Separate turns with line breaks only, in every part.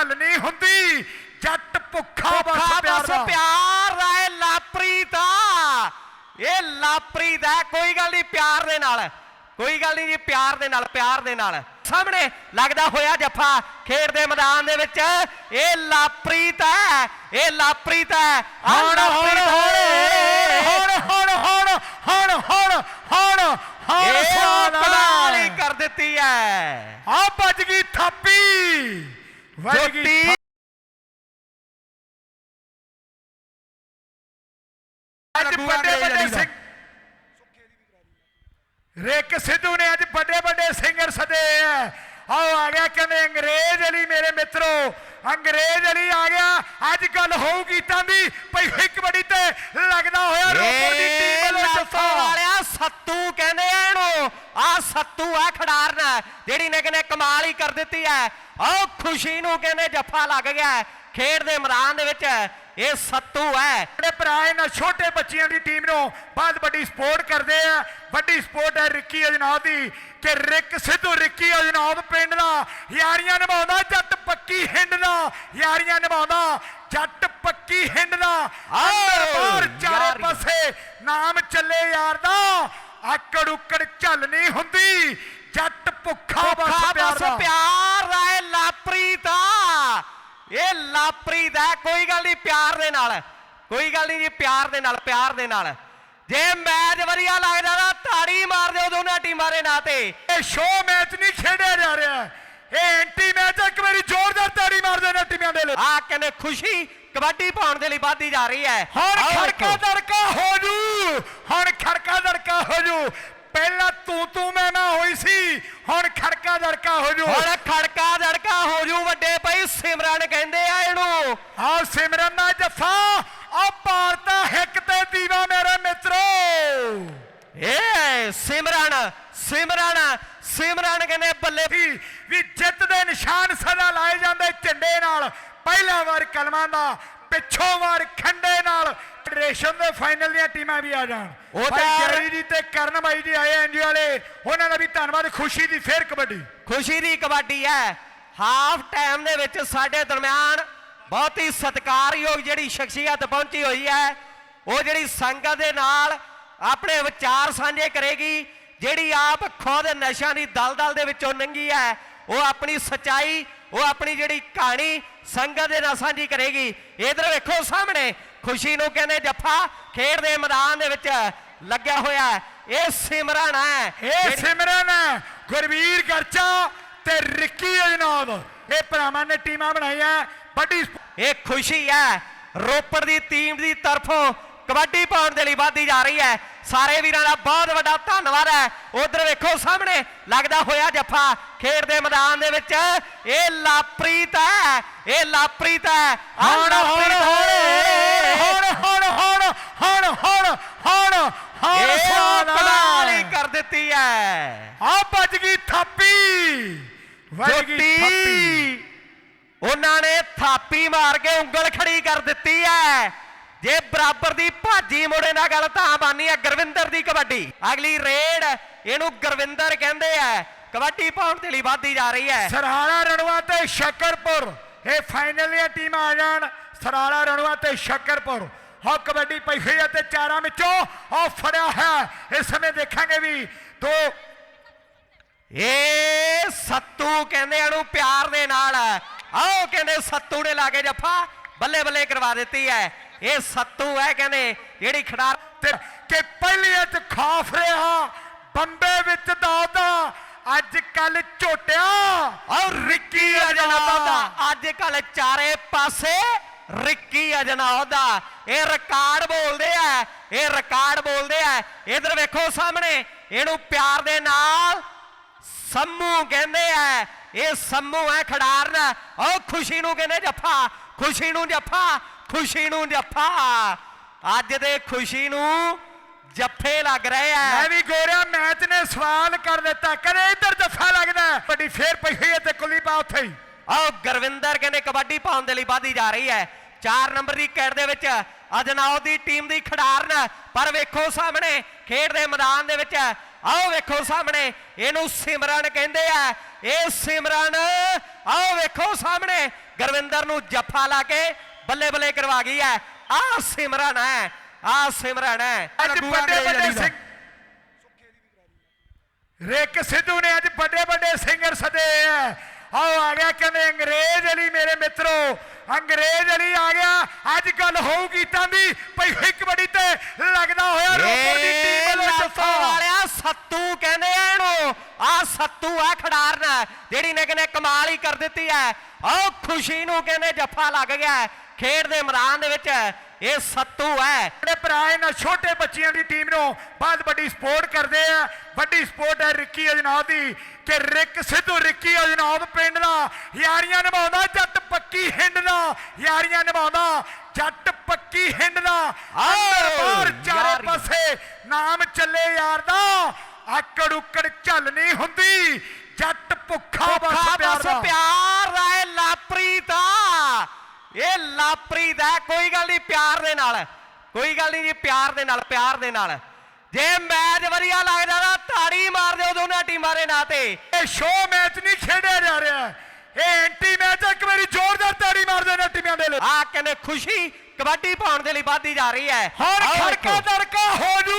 ਝੱਲ ਨਹੀਂ ਹੁੰਦੀ। ਜੱਟ ਭੁੱਖਾ ਬਸ ਪਿਆਰ ਦਾ।
ਪਿਆਰ ਦਾ ਇਹ ਲਾਪਰੀਤ ਆ। ਇਹ ਲਾਪਰੀਤ ਹੈ ਕੋਈ ਗੱਲ ਨਹੀਂ ਪਿਆਰ ਦੇ ਨਾਲ। ਕੋਈ ਗੱਲ ਨਹੀਂ ਜੀ ਪਿਆਰ ਦੇ ਨਾਲ ਪਿਆਰ ਦੇ ਨਾਲ। ਸਾਹਮਣੇ ਲੱਗਦਾ ਹੋਇਆ ਜੱਫਾ ਖੇਡ ਦੇ ਮੈਦਾਨ ਦੇ ਵਿੱਚ। ਇਹ ਲਾਪਰੀਤ ਹੈ ਇਹ ਲਾਪਰੀਤ ਹੈ
ਹੁਣ ਹੁਣ ਹੁਣ ਹੁਣ ਹੁਣ ਹੁਣ ਹੁਣ ਹੁਣ ਹੁਣ
ਇਹ। ਕਮਾਲ ਹੀ ਕਰ ਦਿੱਤੀ ਹੈ
ਆ ਵੱਜ ਗਈ ਥਾਪੀ।
ਜੋਤੀ।
ਅੱਜ ਵੱਡੇ ਵੱਡੇ ਸਿੰਘ ਰੇਕ ਸਿੱਧੂ ਨੇ ਅੱਜ ਵੱਡੇ ਵੱਡੇ ਸਿੰਗਰ ਸਦੇ ਆ। ਆਓ ਆ ਗਿਆ ਕਹਿੰਦੇ ਅੰਗਰੇਜ਼ ਅਲੀ ਮੇਰੇ ਮਿੱਤਰੋ। ਅੰਗਰੇਜ਼ ਅਲੀ ਆ ਗਿਆ। ਅੱਜ ਗੱਲ ਹੋਊਗੀ ਤਾਂ ਦੀ ਭਈ ਇੱਕ ਬੜੀ ਤੇ ਲੱਗਦਾ ਹੋਇਆ ਰੋਪੜ ਦੀ ਟੀਮ ਵੱਲੋਂ ਜੱਫਾ
ਵਾਲਿਆ ਸੱਤੂ ਕਹਿੰਦੇ ਆ ਇਹਨੂੰ। ਆ ਸੱਤੂ ਆ ਖਿਡਾਰਨ ਜਿਹੜੀ ਨੇ ਕਹਿੰਦੇ ਕਮਾਲ ਹੀ ਕਰ ਦਿੱਤੀ ਹੈ ਆਹ ਖੁਸ਼ੀ ਨੂੰ ਕਹਿੰਦੇ ਜੱਫਾ ਲੱਗ ਗਿਆ। ਖੇਡ ਦੇ ਮੈਦਾਨ ਦੇ ਵਿੱਚ ਇਹ ਸੱਤੂ ਹੈ।
ਆਪਣੇ ਭਰਾ ਇਹਨਾਂ ਛੋਟੇ ਬੱਚਿਆਂ ਦੀ ਟੀਮ ਨੂੰ ਬਹੁਤ ਵੱਡੀ ਸਪੋਰਟ ਕਰਦੇ ਆ। ਵੱਡੀ ਸਪੋਰਟ ਹੈ ਰਿੱਕੀ ਅਜਨਾਬ ਦੀ ਕਿ ਰਿੱਕ ਸਿੱਧੂ ਰਿੱਕੀ ਅਜਨਾਬ ਪਿੰਡ ਦਾ ਯਾਰੀਆਂ ਨਿਭਾਉਂਦਾ ਜੱਟ ਪੱਕੀ ਹਿੰਡ ਦਾ ਯਾਰੀਆਂ ਨਿਭਾਉਂਦਾ ਜੱਟ ਪੱਕੀ ਹਿੰਡ ਦਾ। ਅੰਦਰ ਬਾਹਰ ਚਾਰੇ। ਪਾਸੇ ਨਾਮ ਚੱਲੇ ਯਾਰ ਦਾ। ਆਕੜ ਉਕੜ ਝੱਲ ਨਹੀਂ ਹੁੰਦੀ। ਜੱਟ ਭੁੱਖਾ ਬਸ ਪਿਆਰ ਦਾ।
ਪਿਆਰ ਦਾ ਇਹ ਲਾਪਰੀਤ ਆ ਇਹ ਲਾਪਰੀਤ ਹੈ ਕੋਈ ਗੱਲ ਨਹੀਂ ਪਿਆਰ ਦੇ ਨਾਲ ਕੋਈ ਗੱਲ ਨਹੀਂ ਜੀ ਪਿਆਰ ਦੇ ਨਾਲ ਪਿਆਰ ਦੇ ਨਾਲ। ਜੇ ਮੈਚ ਵਧੀਆ ਲੱਗਦਾ ਤਾਂ ਤਾੜੀ ਮਾਰ ਦਿਓ ਦੋਨਾਂ ਟੀਮਾਂ ਦੇ ਨਾਂ ਤੇ।
ਇਹ ਸ਼ੋਅ ਮੈਚ ਨਹੀਂ ਖੇਡਿਆ ਜਾ ਰਿਹਾ। ਇਹ ਐਂਟੀ ਮੈਚ ਹੈ ਇੱਕ ਵਾਰੀ ਜ਼ੋਰਦਾਰ ਤਾੜੀ ਮਾਰਦੇ ਨੇ ਟੀਮਾਂ ਦੇ ਲਈ।
ਆ ਕਹਿੰਦੇ ਖੁਸ਼ੀ ਕਬੱਡੀ ਪਾਉਣ ਦੇ ਲਈ ਵੱਧਦੀ ਜਾ ਰਹੀ ਹੈ।
ਹੁਣ ਖੜਕਾ। ਦੜਕਾ ਹੋ ਜੂ ਹੁਣ ਖੜਕਾ ਦੜਕਾ ਹੋ ਜੂ। ਪਹਿਲਾਂ ਤੂੰ ਤੂੰ ਮੈਂ ਮੈਂ ਹੋਈ ਸੀ ਹੁਣ ਖੜਕਾ ਦੜਕਾ ਹੋ ਜੂ।
ਹੁਣ ਖੜਕਾ ਦੜਕਾ ਹੋ ਜੂ ਵੱਡੇ ਭਾਈ ਸਿਮਰਨ ਕਹਿੰਦੇ ਆ ਇਹਨੂੰ।
ਆਹ ਸਿਮਰਨ ਦਾ ਜੱਫਾ ਆ ਭਾਰਤਾ ਹਿੱਕ ਤੇ ਦੀਵਾ ਮੇਰੇ ਮਿੱਤਰੋ।
ਏ ਸਿਮਰਨ ਸਿਮਰਨ ਸਿਮਰਨ ਕਹਿੰਦੇ ਬੱਲੇ
ਵੀ ਜਿੱਤ ਦੇ ਨਿਸ਼ਾਨ ਸਦਾ ਲਾਏ ਜਾਂਦੇ ਝੰਡੇ ਨਾਲ। ਪਹਿਲਾ ਵਾਰ ਕਲਮਾਂ ਦਾ ਪਿੱਛੋਂ ਵਾਰ ਖੰਡੇ ਨਾਲ ਫੈਡਰੇਸ਼ਨ ਦੇ ਫਾਈਨਲ ਦੀਆਂ ਟੀਮਾਂ ਵੀ ਆ ਜਾਣ।
ਉਹ ਤਾਂ-
ਗੈਰੀ ਜੀ ਤੇ ਕਰਨ ਬਾਈ ਜੀ ਆਏ ਐਨਜੀ ਵਾਲੇ ਉਹਨਾਂ ਦਾ ਵੀ ਧੰਨਵਾਦ ਖੁਸ਼ੀ ਦੀ ਫੇਰ ਕਬੱਡੀ।
ਖੁਸ਼ੀ ਦੀ ਕਬੱਡੀ ਹੈ। ਹਾਫ ਟਾਈਮ ਦੇ ਵਿੱਚ ਸਾਡੇ ਦਰਮਿਆਨ ਬਹੁਤ ਹੀ ਸਤਿਕਾਰਯੋਗ ਜਿਹੜੀ ਸ਼ਖਸੀਅਤ ਪਹੁੰਚੀ ਹੋਈ ਹੈ। ਉਹ ਜਿਹੜੀ ਸੰਗਤ ਦੇ ਨਾਲ ਆਪਣੇ ਵਿਚਾਰ ਸਾਂਝੇ ਕਰੇਗੀ ਜਿਹੜੀ ਆਪ ਖੁਦ ਨਸ਼ਿਆਂ ਦੀ ਦਲਦਲ ਦੇ ਵਿੱਚੋਂ ਲੰਘੀ ਹੈ। ਉਹ ਆਪਣੀ ਸਚਾਈ ਉਹ ਆਪਣੀ ਜਿਹੜੀ ਕਹਾਣੀ ਸੰਗਤ ਦੇ ਨਾਲ ਸਾਂਝੀ ਕਰੇਗੀ। ਇਧਰ ਵੇਖੋ ਸਾਹਮਣੇ ਖੁਸ਼ੀ ਨੂੰ ਕਹਿੰਦੇ ਜੱਫਾ ਖੇਡ ਦੇ ਮੈਦਾਨ ਦੇ ਵਿੱਚ ਲੱਗਿਆ ਹੋਇਆ। ਇਹ ਸਿਮਰਨ ਹੈ।
ਇਹ ਸਿਮਰਨ ਹੈ, ਗੁਰਵੀਰ ਗਰਚਾ ਤੇ ਰਿੱਕੀ ਅਜਨਾਬ। ਇਹ ਭਰਾਵਾਂ ਨੇ ਟੀਮਾਂ ਬਣਾਈਆਂ ਵੱਡੀ
ਇਹ ਖੁਸ਼ੀ ਹੈ। ਰੋਪੜ ਦੀ ਟੀਮ ਦੀ ਤਰਫੋਂ ਕਬੱਡੀ ਪਾਉਣ ਦੇ ਲਈ ਵਾਧੀ ਜਾ ਰਹੀ ਹੈ। ਸਾਰੇ ਵੀਰਾਂ ਦਾ ਬਹੁਤ ਵੱਡਾ ਧੰਨਵਾਦ ਹੈ। ਉਧਰ ਵੇਖੋ ਸਾਹਮਣੇ ਲੱਗਦਾ ਹੋਇਆ ਜੱਫਾ ਖੇਡ ਦੇ ਮੈਦਾਨ ਦੇ ਵਿੱਚ। ਇਹ ਲਾਪਰੀਤ ਹੈ ਇਹ ਲਾਪਰੀਤ ਹੈ।
ਹੁਣ ਹੁਣ ਹੁਣ ਹੁਣ ਹੁਣ ਹੁਣ ਹੁਣ ਹੁਣ ਹੁਣ
ਇਹ
ਸਵਾਦ ਆ।
ਕਮਾਲ ਹੀ ਕਰ ਦਿੱਤੀ ਹੈ।
ਆ ਵੱਜ ਗਈ ਥਾਪੀ। ਵੱਜ ਗਈ ਥਾਪੀ।
ਉਹਨਾਂ ਨੇ ਥਾਪੀ ਮਾਰ ਕੇ ਉਂਗਲ ਖੜੀ ਕਰ ਦਿੱਤੀ ਹੈ। ਜੇ ਬਰਾਬਰ ਦੀ ਭਾਜੀ ਮੋੜੇ ਨਾਲ ਗੱਲ ਤਾਂ ਬਾਨੀ ਹੈ ਗੁਰਵਿੰਦਰ ਦੀ ਕਬੱਡੀ। ਅਗਲੀ ਰੇਡ ਇਹਨੂੰ ਗੁਰਵਿੰਦਰ ਕਹਿੰਦੇ ਆ ਕਬੱਡੀ ਪਾਉਣ ਦੇ ਲਈ ਵਾਧੀ ਜਾ ਰਹੀ ਹੈ।
ਸਰਹਾਲਾ ਰਣਵਾ ਤੇ ਸ਼ਕਰਪੁਰ। ਇਹ ਫਾਈਨਲ ਦੀਆਂ ਟੀਮਾਂ ਆ ਜਾਣ। ਸਰਹਾਲਾ ਰਣਵਾ ਤੇ ਸ਼ਕਰਪੁਰ। ਹੋ ਕਬੱਡੀ ਪਈ ਹੋਈ ਹੈ ਤੇ ਚਾਰਾਂ ਵਿੱਚੋਂ ਉਹ ਫੜਿਆ ਹੈ ਇਸ ਸਮੇਂ ਦੇਖਾਂਗੇ ਵੀ ਦੋ
ਇਹ ਸੱਤੂ ਕਹਿੰਦੇ ਇਹਨੂੰ ਪਿਆਰ ਦੇ ਨਾਲ। ਆਓ ਕਹਿੰਦੇ ਸੱਤੂ ਨੇ ਲਾ ਕੇ ਜੱਫਾ। ਬੱਲੇ ਬੱਲੇ ਕਰਵਾ ਦਿੱਤੀ ਹੈ। ਇਹ ਸੱਤੂ ਹੈ ਕਹਿੰਦੇ ਜਿਹੜੀ ਖਿਡਾਰ
ਤੇ ਕਿ ਪਹਿਲੀ ਚ ਖਾਫ ਰਿਹਾ ਬੰਬੇ ਵਿੱਚ ਦਾਦਾ ਅੱਜ ਕੱਲ ਝੋਟਿਆ
ਔਰ ਰਿੱਕੀ ਅਜਨਾਬ ਦਾ। ਅੱਜ ਕੱਲ ਚਾਰੇ ਪਾਸੇ ਰਿੱਕੀ ਅਜਨਾਬ ਦਾ। ਇਹ ਰਿਕਾਰਡ ਬੋਲਦੇ ਆ ਇਹ ਰਿਕਾਰਡ ਬੋਲਦੇ ਆ। ਇਧਰ ਵੇਖੋ ਸਾਹਮਣੇ ਇਹਨੂੰ ਪਿਆਰ ਦੇ ਨਾਲ ਸੰਮੂ ਕਹਿੰਦੇ ਆ। ਇਹ ਸੰਮੂ ਹੈ ਖਿਡਾਰਨ। ਉਹ ਖੁਸ਼ੀ ਨੂੰ ਕਹਿੰਦੇ ਜੱਫਾ ਖੁਸ਼ੀ ਨੂੰ ਜੱਫਾ ਖੁਸ਼ੀ ਨੂੰ ਜੱਫਾ। ਅੱਜ ਦੇ ਖੁਸ਼ੀ ਨੂੰ ਜੱਫੇ ਲੱਗ ਰਹੇ ਆ।
ਮੈਂ ਵੀ ਗੋਰਿਆ ਮੈਚ ਨੇ ਸਵਾਲ ਕਰ ਦਿੱਤਾ ਕਦੇ ਇੱਧਰ ਜੱਫਾ ਲੱਗਦਾ। ਵੱਡੀ ਫੇਰ ਪਈ ਹੋਈ ਹੈ ਤੇ ਕੁੱਲੀ ਪਾ ਉੱਥੇ ਹੀ।
ਆਓ ਗੁਰਵਿੰਦਰ ਕਹਿੰਦੇ ਕਬੱਡੀ ਪਾਉਣ ਦੇ ਲਈ ਵਾਧੀ ਜਾ ਰਹੀ ਹੈ। 4 ਨੰਬਰ ਦੀ ਕੈਡ ਦੇ ਵਿੱਚ ਅਜਨਾਓ ਦੀ ਟੀਮ ਦੀ ਖਿਡਾਰਨ। ਪਰ ਵੇਖੋ ਸਾਹਮਣੇ ਖੇਡ ਦੇ ਮੈਦਾਨ ਦੇ ਵਿੱਚ। ਆਓ ਵੇਖੋ ਸਾਹਮਣੇ ਇਹਨੂੰ ਸਿਮਰਨ ਕਹਿੰਦੇ ਆ। ਇਹ ਸਿਮਰਨ ਆਓ ਵੇਖੋ ਸਾਹਮਣੇ ਗੁਰਵਿੰਦਰ ਨੂੰ ਜੱਫਾ ਲਾ ਕੇ ਬੱਲੇ ਬੱਲੇ ਕਰਵਾ ਗਈ ਹੈ ਆ ਸਿਮਰਨ ਹੈ ਆ ਸਿਮਰਨ ਹੈ
ਅੱਜ ਵੱਡੇ ਵੱਡੇ। ਸਿੰਘ ਰਿਕ ਸਿੱਧੂ ਨੇ ਅੱਜ ਵੱਡੇ ਵੱਡੇ ਸਿੰਗਰ ਸਦੇ ਆ ਆਓ ਆ ਗਿਆ ਕਹਿੰਦੇ ਅੰਗਰੇਜ਼ ਅਲੀ ਮੇਰੇ ਮਿੱਤਰੋ। ਅੰਗਰੇਜ਼ ਅਲੀ ਆ ਗਿਆ। ਅੱਜ ਗੱਲ ਹੋਊਗੀ ਤਾਂ ਦੀ ਭਈ ਇੱਕ ਬੜੀ ਤੇ ਲੱਗਦਾ ਹੋਇਆ ਰੋਪੜ ਦੀ ਟੀਮ ਵੱਲੋਂ ਜੱਫਾ
ਵਾਲਿਆ ਸੱਤੂ ਕਹਿੰਦੇ ਆ ਇਹਨੂੰ। ਆ ਸੱਤੂ ਆ ਖਿਡਾਰਨ ਜਿਹੜੀ ਨੇ ਕਹਿੰਦੇ ਕਮਾਲ ਹੀ ਕਰ ਦਿੱਤੀ ਹੈ ਆਹ ਖੁਸ਼ੀ ਨੂੰ ਕਹਿੰਦੇ ਜੱਫਾ ਲੱਗ ਗਿਆ। ਖੇਡ ਦੇ ਮੈਦਾਨ ਦੇ ਵਿੱਚ ਇਹ ਸੱਤੂ ਹੈ।
ਆਪਣੇ ਭਰਾ ਇਹਨਾਂ ਛੋਟੇ ਬੱਚਿਆਂ ਦੀ ਟੀਮ ਨੂੰ ਬਹੁਤ ਵੱਡੀ ਸਪੋਰਟ ਕਰਦੇ ਆ। ਵੱਡੀ ਸਪੋਰਟ ਹੈ ਰਿੱਕੀ ਅਜਨਾਬ ਦੀ ਕਿ ਰਿਕ ਸਿੱਧੂ ਰਿੱਕੀ ਅਜਨਾਬ ਪਿੰਡ ਦਾ ਯਾਰੀਆਂ ਨਿਭਾਉਂਦਾ ਜੱਟ ਪੱਕੀ ਹਿੰਡ ਦਾ ਯਾਰੀਆਂ ਨਿਭਾਉਂਦਾ ਜੱਟ ਪੱਕੀ ਹਿੰਡ ਦਾ। ਅੰਦਰ ਬਾਹਰ ਚਾਰੇ। ਪਾਸੇ ਨਾਮ ਚੱਲੇ ਯਾਰ ਦਾ। ਆਕੜ ਉਕੜ ਝੱਲ ਨਹੀਂ ਹੁੰਦੀ ਜੱਟ ਭੁੱਖਾ ਬਸ ਪਿਆਰ ਦਾ।
ਪਿਆਰ ਦਾ ਇਹ ਲਾਪਰੀਤ। ਆ ਇਹ ਲਾਪਰੀਤ ਹੈ ਕੋਈ ਗੱਲ ਨਹੀਂ ਪਿਆਰ ਦੇ ਨਾਲ ਕੋਈ ਗੱਲ ਨਹੀਂ ਜੀ ਪਿਆਰ ਦੇ ਨਾਲ ਪਿਆਰ ਦੇ ਨਾਲ। ਜੇ ਮੈਚ ਵਧੀਆ ਲੱਗਦਾ ਤਾਂ ਤਾੜੀ ਮਾਰ ਦਿਓ ਦੋਨਾਂ ਟੀਮਾਂ ਦੇ ਨਾਂ ਤੇ।
ਇਹ ਸ਼ੋਅ ਮੈਚ ਨਹੀਂ ਖੇਡਿਆ ਜਾ ਰਿਹਾ। ਇਹ ਐਂਟੀ ਮੈਚ ਹੈ ਇੱਕ ਵਾਰੀ ਜ਼ੋਰਦਾਰ ਤਾੜੀ ਮਾਰਦੇ ਨੇ ਟੀਮਾਂ ਦੇ ਲਈ।
ਆ ਕਹਿੰਦੇ ਖੁਸ਼ੀ ਕਬੱਡੀ ਪਾਉਣ ਦੇ ਲਈ ਵੱਧਦੀ ਜਾ ਰਹੀ ਹੈ।
ਹੁਣ ਖੜਕਾ। ਦੜਕਾ ਹੋ ਜੂ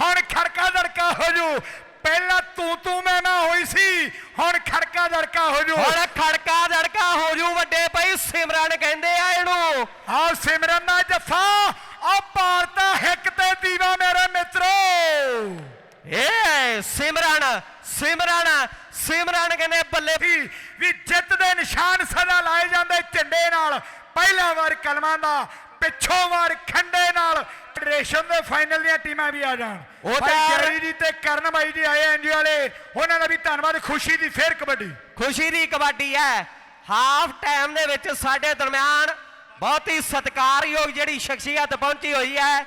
ਹੁਣ ਖੜਕਾ ਦੜਕਾ ਹੋ ਜੂ। ਪਹਿਲਾਂ ਤੂੰ ਤੂੰ ਮੈਂ ਮੈਂ ਹੋਈ ਸੀ ਹੁਣ ਖੜਕਾ ਦੜਕਾ ਹੋ ਜੂ।
ਹੁਣ ਖੜਕਾ ਦੜਕਾ ਹੋ ਜੂ ਵੱਡੇ ਭਾਈ ਸਿਮਰਨ ਕਹਿੰਦੇ ਆ ਇਹਨੂੰ।
ਆਹ ਸਿਮਰਨ ਦਾ ਜੱਫਾ ਆ ਭਾਰਤਾ ਹਿੱਕ ਤੇ ਦੀਵਾ ਮੇਰੇ ਮਿੱਤਰੋ।
ਏ ਸਿਮਰਨ ਸਿਮਰਨ ਸਿਮਰਨ ਕਹਿੰਦੇ ਬੱਲੇ।
ਵੀ ਜਿੱਤ ਦੇ ਨਿਸ਼ਾਨ ਸਦਾ ਲਾਏ ਜਾਂਦੇ ਝੰਡੇ ਨਾਲ। ਪਹਿਲਾ ਵਾਰ ਕਲਮਾਂ ਦਾ ਪਿੱਛੋਂ ਵਾਰ ਖੰਡੇ ਨਾਲ ਫੈਡਰੇਸ਼ਨ ਦੇ ਫਾਈਨਲ ਦੀਆਂ ਟੀਮਾਂ ਵੀ ਆ ਜਾਣ।
ਉਹ
ਭਾਈ
ਤਾਂ-
ਜੈਰੀ ਜੀ ਤੇ ਕਰਨ ਬਾਈ ਜੀ ਆਏ ਐਨਜੀ ਵਾਲੇ ਉਹਨਾਂ ਦਾ ਵੀ ਧੰਨਵਾਦ ਖੁਸ਼ੀ ਦੀ ਫੇਰ ਕਬੱਡੀ।
ਖੁਸ਼ੀ ਦੀ ਕਬੱਡੀ ਹੈ। ਹਾਫ ਟਾਈਮ ਦੇ ਵਿੱਚ ਸਾਡੇ ਦਰਮਿਆਨ ਬਹੁਤ ਹੀ ਸਤਿਕਾਰਯੋਗ ਜਿਹੜੀ ਸ਼ਖਸੀਅਤ ਪਹੁੰਚੀ ਹੋਈ ਹੈ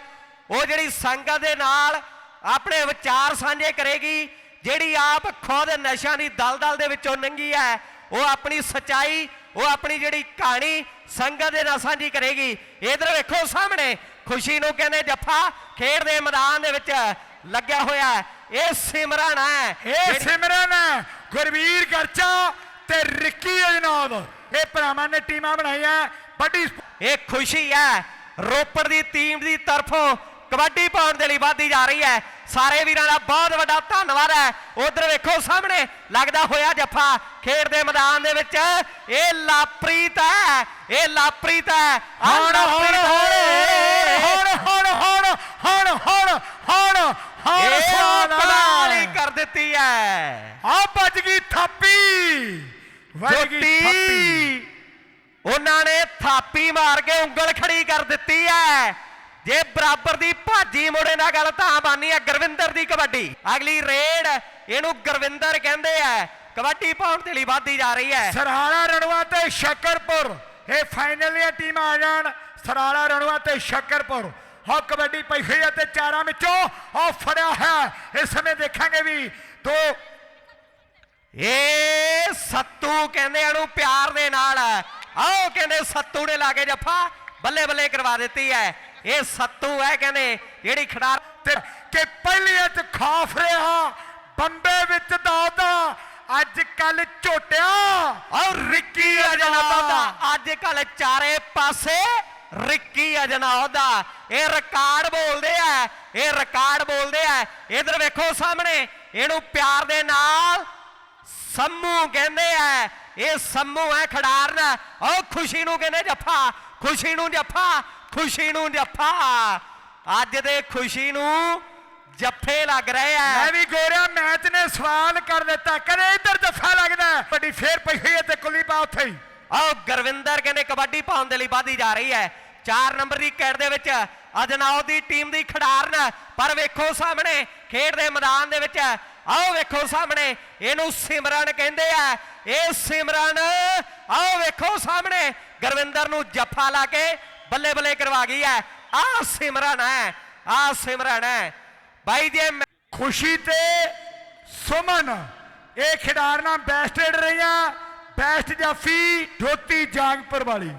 ਉਹ ਜਿਹੜੀ ਸੰਗਤ ਦੇ ਨਾਲ ਆਪਣੇ ਵਿਚਾਰ ਸਾਂਝੇ ਕਰੇਗੀ ਜਿਹੜੀ ਆਪ ਖੁਦ ਨਸ਼ਿਆਂ ਦੀ ਦਲਦਲ ਦੇ ਵਿੱਚੋਂ ਲੰਘੀ ਹੈ ਉਹ ਆਪਣੀ ਸਚਾਈ ਉਹ ਆਪਣੀ ਜਿਹੜੀ ਕਹਾਣੀ ਸੰਗਤ ਦੇ ਨਾਲ ਸਾਂਝੀ ਕਰੇਗੀ। ਇਧਰ ਵੇਖੋ ਸਾਹਮਣੇ ਖੁਸ਼ੀ ਨੂੰ ਕਹਿੰਦੇ ਜੱਫਾ ਖੇਡ ਦੇ ਮੈਦਾਨ ਦੇ ਵਿੱਚ ਲੱਗਿਆ ਹੋਇਆ। ਇਹ ਸਿਮਰਨ ਹੈ।
ਇਹ ਸਿਮਰਨ ਹੈ, ਗੁਰਵੀਰ ਗਰਚਾ ਤੇ ਰਿੱਕੀ ਅਜਨਾਬ। ਇਹ ਭਰਾਵਾਂ ਨੇ ਟੀਮਾਂ ਬਣਾਈਆਂ ਵੱਡੀ
ਇਹ ਖੁਸ਼ੀ ਹੈ। ਰੋਪੜ ਦੀ ਟੀਮ ਦੀ ਤਰਫੋਂ ਕਬੱਡੀ ਪਾਉਣ ਦੇ ਲਈ ਵਧਦੀ ਜਾ ਰਹੀ ਹੈ। ਸਾਰੇ ਵੀਰਾਂ ਦਾ ਬਹੁਤ ਵੱਡਾ ਧੰਨਵਾਦ ਹੈ। ਉਧਰ ਵੇਖੋ ਸਾਹਮਣੇ ਲੱਗਦਾ ਹੋਇਆ ਜੱਫਾ ਖੇਡ ਦੇ ਮੈਦਾਨ ਦੇ ਵਿੱਚ। ਇਹ ਲਾਪਰੀਤ ਹੈ ਇਹ ਲਾਪਰੀਤ ਹੈ।
ਹੁਣ ਹੁਣ। ਹੁਣ ਹੁਣ ਹੁਣ ਹੁਣ ਹੁਣ ਹੁਣ ਹੁਣ।
ਕਮਾਲ ਹੀ ਕਰ ਦਿੱਤੀ ਹੈ।
ਆ ਵੱਜ ਗਈ ਥਾਪੀ। ਵੱਜ ਗਈ ਥਾਪੀ।
ਉਹਨਾਂ ਨੇ ਥਾਪੀ ਮਾਰ ਕੇ ਉਂਗਲ ਖੜੀ ਕਰ ਦਿੱਤੀ ਹੈ। ਜੇ ਬਰਾਬਰ ਦੀ ਭਾਜੀ ਮੋੜੇ ਨਾਲ ਗੱਲ ਤਾਂ ਬਾਨੀ ਹੈ ਗੁਰਵਿੰਦਰ ਦੀ ਕਬੱਡੀ। ਅਗਲੀ ਰੇਡ ਇਹਨੂੰ ਗੁਰਵਿੰਦਰ ਕਹਿੰਦੇ ਆ ਕਬੱਡੀ ਪਾਉਣ ਦੇ ਲਈ ਵਧਦੀ ਜਾ ਰਹੀ ਹੈ।
ਸਰਾਲਾ ਰਣਵਾ ਤੇ ਸ਼ਕਰਪੁਰ। ਇਹ ਫਾਈਨਲ ਦੀਆਂ ਟੀਮਾਂ ਆ ਜਾਣ। ਸਰਾਲਾ ਰਣਵਾ ਤੇ ਸ਼ਕਰਪੁਰ। ਹੋ ਕਬੱਡੀ ਪਈ ਹੋਈ ਹੈ ਤੇ ਚਾਰਾਂ ਵਿੱਚੋਂ ਉਹ ਫੜਿਆ ਹੈ। ਇਸ ਸਮੇਂ ਦੇਖਾਂਗੇ ਵੀ ਦੋ
ਇਹ ਸੱਤੂ ਕਹਿੰਦੇ ਇਹਨੂੰ ਪਿਆਰ ਦੇ ਨਾਲ। ਆਓ ਕਹਿੰਦੇ ਸੱਤੂ ਨੇ ਲਾ ਕੇ ਜੱਫਾ। ਬੱਲੇ ਬੱਲੇ ਕਰਵਾ ਦਿੱਤੀ ਹੈ। ਇਹ ਸੱਤੂ ਹੈ ਕਹਿੰਦੇ ਜਿਹੜੀ ਖਿਡਾਰ
ਤੇ ਕਿ ਪਹਿਲੀਆਂ ਚ ਖਾਫ ਰਿਹਾ ਬੰਬੇ ਵਿੱਚ ਦੌਦਾ ਅੱਜ ਕੱਲ ਝੋਟਿਆ
ਔਰ ਰਿੱਕੀ ਅਜਨਾਉਦਾ ਦਾ ਅੱਜ ਕੱਲ ਚਾਰੇ ਪਾਸੇ ਰਿੱਕੀ ਅਜਨਾਉਦਾ ਇਹ ਰਿਕਾਰਡ ਬੋਲਦੇ ਆ ਇਹ ਰਿਕਾਰਡ ਬੋਲਦੇ ਆ। ਇਧਰ ਵੇਖੋ ਸਾਹਮਣੇ ਇਹਨੂੰ ਪਿਆਰ ਦੇ ਨਾਲ ਸੰਮੂ ਕਹਿੰਦੇ ਆ। ਇਹ ਸੰਮੂ ਹੈ ਖਿਡਾਰਨ ਉਹ ਖੁਸ਼ੀ ਨੂੰ ਕਹਿੰਦੇ ਜੱਫਾ ਖੁਸ਼ੀ ਨੂੰ ਜੱਫਾ। ਖੁਸ਼ੀ ਨੂੰ ਜੱਫਾ। ਅੱਜ ਦੇ ਖੁਸ਼ੀ ਨੂੰ ਜੱਫੇ ਲੱਗ ਰਹੇ ਆ।
ਮੈਂ ਵੀ ਗੋਰਿਆ ਮੈਚ ਨੇ ਸਵਾਲ ਕਰ ਦਿੱਤਾ ਕਦੇ ਇੱਧਰ ਜੱਫਾ ਲੱਗਦਾ। ਵੱਡੀ ਫੇਰ ਪਈ ਹੋਈ ਹੈ ਤੇ ਕੁੱਲੀ ਪਾ ਉੱਥੇ ਹੀ।
ਆਓ ਗੁਰਵਿੰਦਰ ਕਹਿੰਦੇ ਕਬੱਡੀ ਪਾਉਣ ਦੇ ਲਈ ਵਧਦੀ ਜਾ ਰਹੀ ਹੈ। 4 ਨੰਬਰ ਦੀ ਕੈਟ ਦੇ ਵਿੱਚ ਅਜਨਾਉ ਦੀ ਟੀਮ ਦੀ ਖਿਡਾਰਨ ਪਰ ਵੇਖੋ ਸਾਹਮਣੇ ਖੇਡ ਦੇ ਮੈਦਾਨ ਦੇ ਵਿੱਚ। ਆਓ ਵੇਖੋ ਸਾਹਮਣੇ ਇਹਨੂੰ ਸਿਮਰਨ ਕਹਿੰਦੇ ਆ। ਇਹ ਸਿਮਰਨ ਆਓ ਵੇਖੋ ਸਾਹਮਣੇ ਗੁਰਵਿੰਦਰ ਨੂੰ ਜੱਫਾ ਲਾ ਕੇ ਬੱਲੇ ਬੱਲੇ ਕਰਵਾ ਗਈ ਹੈ ਆਹ ਸਿਮਰਨ ਹੈ ਆਹ ਸਿਮਰਨ ਹੈ ਬਾਈ ਜੇ ਮੈਂ-
ਖੁਸ਼ੀ ਤੇ ਸੁਮਨ। ਇਹ ਖਿਡਾਰਨਾਂ ਬੈਸਟ ਰਹੀਆਂ, ਬੈਸਟ ਜਾਫੀ ਧੋਤੀ ਜਾਂਗਪੁਰ ਵਾਲੀ।